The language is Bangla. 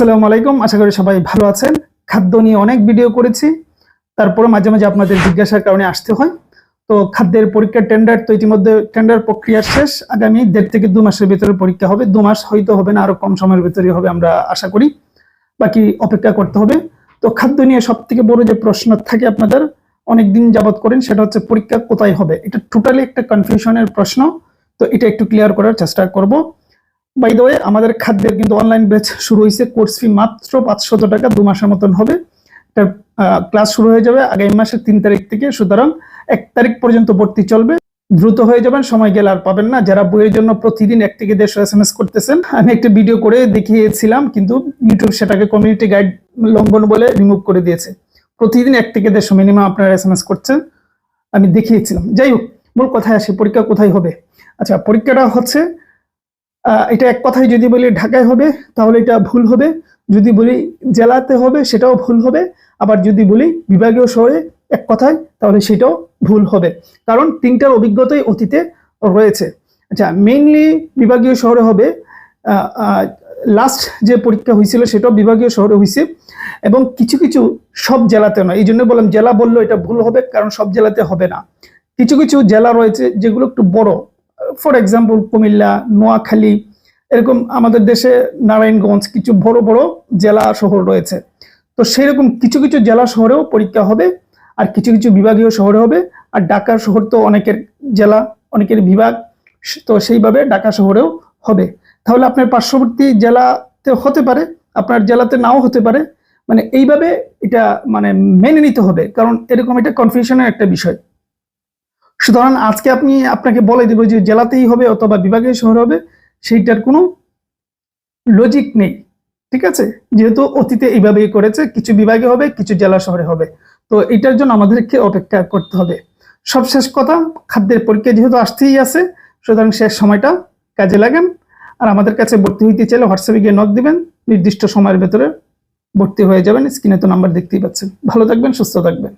আসসালামু আলাইকুম। আশা করি সবাই ভালো আছেন। খাদ্য নিয়ে অনেক ভিডিও করেছি। তারপরে মাঝে মাঝে আপনাদের জিজ্ঞাসার কারণে আসতে হয়। তো খাদ্যের পরীক্ষার টেন্ডার তো ইতিমধ্যে টেন্ডার প্রক্রিয়া শেষ। আগামী দেড় থেকে দু মাসের ভিতরে পরীক্ষা হবে। দু মাস হয়তো হবে না, আরও কম সময়ের ভিতরে হবে আমরা আশা করি। বাকি অপেক্ষা করতে হবে। তো খাদ্য নিয়ে সব থেকে বড় যে প্রশ্ন থাকে আপনাদের, অনেকদিন যাবত করেন, সেটা হচ্ছে পরীক্ষা কোথায় হবে? এটা টোটালি একটা কনফিউশনের প্রশ্ন। তো এটা একটু ক্লিয়ার করার চেষ্টা করব। বাই আমাদের খাদ্যের কিন্তু অনলাইন ব্যাচ শুরু হয়েছে কোর্স ফি মাত্র পাঁচশত টাকা, দু মাসের মতন হবে। এটা ক্লাস শুরু হয়ে যাবে আগামী মাসের তিন তারিখ থেকে, সুতরাং এক তারিখ পর্যন্ত ভর্তি চলবে। দ্রুত হয়ে যাবেন, সময় গেলে আর পাবেন না। যারা বইয়ের জন্য প্রতিদিন এক থেকে দেড়শো এস এম এস করতেছেন, আমি একটা ভিডিও করে দেখিয়েছিলাম, কিন্তু ইউটিউব সেটাকে কমিউনিটি গাইড লঙ্ঘন বলে রিমুভ করে দিয়েছে। প্রতিদিন এক থেকে দেড়শো মিনিমাম আপনারা এস এম এস করছেন, আমি দেখিয়েছিলাম। যাই হোক, মূল কথায় আসি, পরীক্ষা কোথায় হবে? আচ্ছা পরীক্ষাটা হচ্ছে এটা এক কথায় যদি বলি ঢাকায় হবে, তাহলে এটা ভুল হবে। যদি বলি জেলাতে হবে, সেটাও ভুল হবে। আবার যদি বলি বিভাগীয় শহরে এক কথায়, তাহলে সেটাও ভুল হবে। কারণ তিনটার অভিজ্ঞতাই অতীতে রয়েছে। আচ্ছা মেইনলি বিভাগীয় শহরে হবে। লাস্ট যে পরীক্ষা হয়েছিল, সেটাও বিভাগীয় শহরে হয়েছে। এবং কিছু কিছু সব জেলাতে নয়। এই জন্য বললাম, জেলা বলল এটা ভুল হবে, কারণ সব জেলাতে হবে না। কিছু কিছু জেলা রয়েছে যেগুলো একটু বড়। ফর এক্সাম্পল কুমিল্লা, নোয়াখালী, এরকম আমাদের দেশে নারায়ণগঞ্জ কিছু বড় বড় জেলা শহর রয়েছে। তো সেরকম কিছু কিছু জেলা শহরেও পরীক্ষা হবে, আর কিছু কিছু বিভাগীয় শহরে হবে, আর ঢাকা শহর তো অনেকের জেলা, অনেকের বিভাগ, তো সেইভাবে ঢাকা শহরেও হবে। তাহলে আপনার পার্শ্ববর্তী জেলাতে হতে পারে, আপনার জেলাতে নাও হতে পারে মানে এইভাবে এটা মানে মেনে নিতে হবে, কারণ এরকম এটা কনফিউশনের একটা বিষয়। সুতরাং আজকে আপনি আপনাকে বলে দিব যে জেলাতেই হবে অথবা বিভাগীয় শহর হবে, সেইটার কোনো লজিক নেই, ঠিক আছে? যেহেতু অতীতে এইভাবেই করেছে, কিছু বিভাগে হবে, কিছু জেলা শহরে হবে। তো এটার জন্য আমাদেরকে অপেক্ষা করতে হবে। সবশেষ কথা, খাদ্যের পরীক্ষা যেহেতু আসতেই আছে, সুতরাং শেষ সময়টা কাজে লাগান। আর আমাদের কাছে ভর্তি হইতে চাইলে হোয়াটসঅ্যাপে গিয়ে নক দিবেন, নির্দিষ্ট সময়ের ভেতরে ভর্তি হয়ে যাবেন স্ক্রিনে তো নাম্বার দেখতেই পাচ্ছেন। ভালো থাকবেন, সুস্থ থাকবেন।